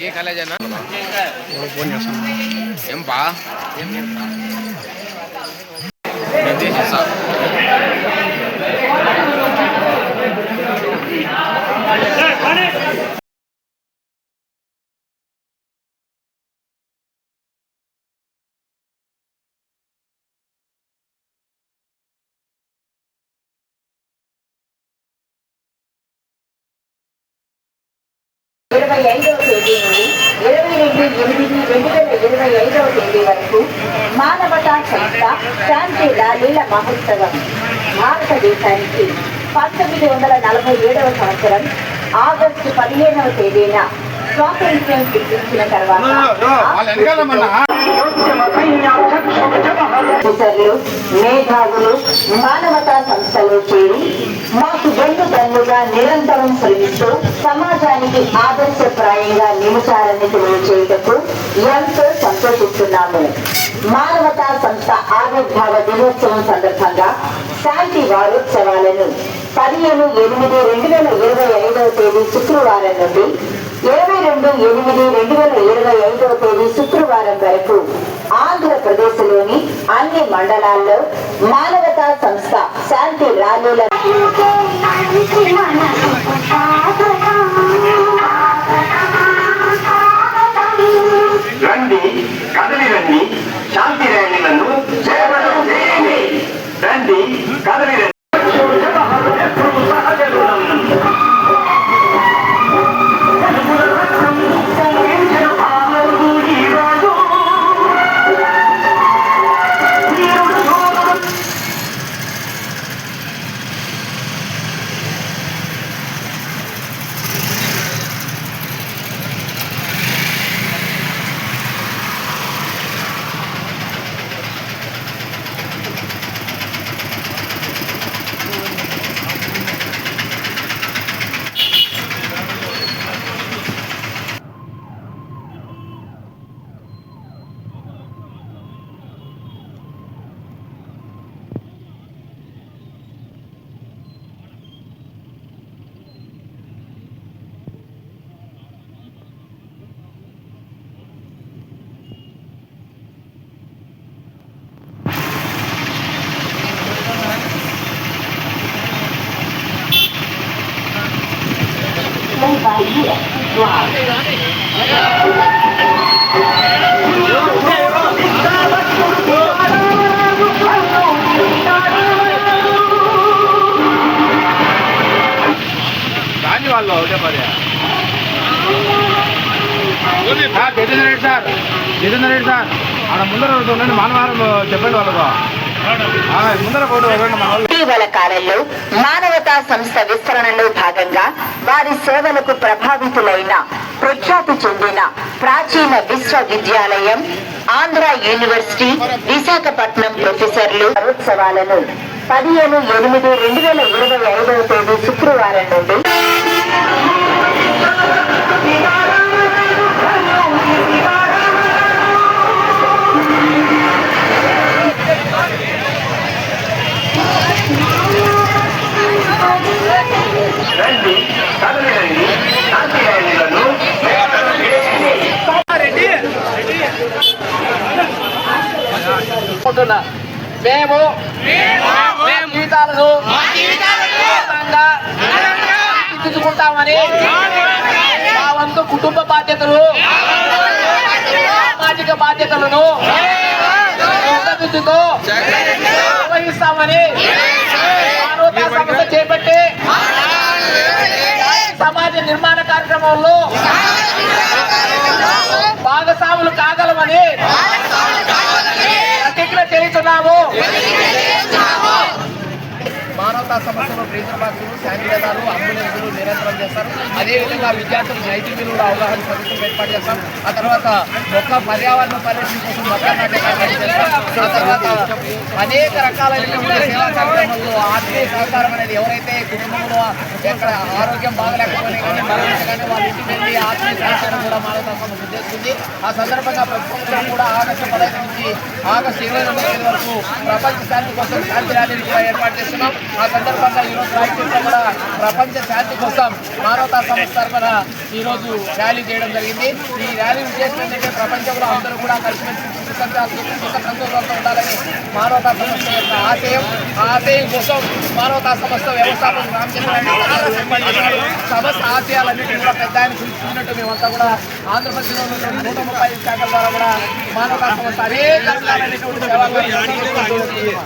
ఏ college అన్నా phone చేస్తాను ఏం బా నేను తీసేస్తా ఇరవై ఐదవ తేదీ నుండి ఇరవై ఎనిమిది రెండు వేల ఇరవై ఐదవ తేదీ వరకు మానవతా సంస్థ శాంతి లాలీల మహోత్సవం. భారతదేశానికి పంతొమ్మిది వందల నలభై ఏడవ సంవత్సరం ఆగస్టు పదిహేనవ తేదీన స్వాతంత్ర్యం తర్వాత మేధావులు మానవతా సంస్థలో చేరి మాకు రెండు గన్నుగా నిరంతరం శ్రమిస్తూ సమాజానికి ఆదర్శప్రాయంగా నిమిషాలని తెలియచేయటకు ఎంతో సంతోషిస్తున్నాము మానవతా సంస్థ ఆవిర్భావ దినోత్సవం సందర్భంగా శాంతి వారోత్సవాలను పదిహేను ఎనిమిది రెండు వేల ఇరవై ఐదవ తేదీ శుక్రవారం నుండి ఇరవై రెండు ఎనిమిది రెండు వేల ఇరవై ఐదవ తేదీ శుక్రవారం వరకు ఆంధ్రప్రదేశ్లోని అన్ని మండలాల్లో మానవతా సంస్థ శాంతి ర్యాలీల 많이 말라 어제 말이야. 여기 다 대전을 산, 대전을 산. ఆడ ముందర ఉండండి మానవారం చెప్పండి వాళ్ళకు. ముందర ఇటీవల కాలంలో మానవతా సంస్థ విస్తరణలో భాగంగా వారి సేవలకు ప్రభావితులైన ప్రఖ్యాతి చెందిన ప్రాచీన విశ్వవిద్యాలయం ఆంధ్ర యూనివర్సిటీ విశాఖపట్నం ప్రొఫెసర్లు ఉత్సవాలను పదిహేను ఎనిమిది రెండు వేల ఇరవై ఐదవ తేదీ శుక్రవారం నుండి అనుకుంటున్నా మేము జీవితాలను తీర్చుకుంటామని మా వంతు కుటుంబ బాధ్యతలు సామాజిక బాధ్యతలను నిర్వహిస్తామని మానవతా సమస్య చేపట్టి సమాజ నిర్మాణ కార్యక్రమంలో భాగస్వాములు కాగలమని మానవతా సమస్యలు ఫ్రీజర్ బాక్సులు శానిటైజర్లు అంబులెన్సులు నిరంతరం చేస్తారు. అదేవిధంగా విద్యార్థులు నైతిక విలువల అవగాహన సదస్సులు ఏర్పాటు చేస్తాం ఆ తర్వాత మొక్క పర్యావరణ పరిరక్షణ కోసం మొక్క నాటే చేస్తాం ఆ తర్వాత అనేక రకాలైనటువంటి సేవా కార్యక్రమాల్లో ఆర్థిక సహకారం అనేది ఎవరైతే కుటుంబంలో ఎక్కడ ఆరోగ్యం బాగలేకపోయినా కానీ మరణించగానే వాళ్ళ ఇంటికి వెళ్ళి ఆత్మీయ సహకారం కూడా మానవతా సమస్య చేస్తుంది ఆ సందర్భంగా ప్రభుత్వం కూడా ఆగస్టు పదహైదు నుంచి ఆగస్టు ఇరవై రెండు తేదీ వరకు ప్రపంచ శాంతి కోసం శాంతి ర్యాలీని కూడా ఏర్పాటు చేస్తున్నాం. ఆ సందర్భంగా ఈరోజు రాయచూరులో కూడా ప్రపంచ శాంతి కోసం మానవతా సంస్థ తరఫున ఈరోజు ర్యాలీ చేయడం జరిగింది. ఈ ర్యాలీ ఉద్దేశం ఏంటంటే ప్రపంచంలో అందరూ కూడా కలిసిమెలిసి సుఖ సంతోషాలతో ఉండాలని మానవతా సంస్థ యొక్క ఆశయం. ఆ ఆశయం కోసం మానవతా సంస్థ వ్యవస్థాపక రామచంద్ర సమస్త ఆశయాలన్నింటినీ కూడా పెద్ద ఆయన పిలుచుకున్నట్టు మేమంతా కూడా ఆంధ్రప్రదేశ్లో ఉన్నటువంటి నూట ముప్పై శాఖల ద్వారా కూడా మానవ సంస్థ అనేక రకాలైనటువంటి సేవలు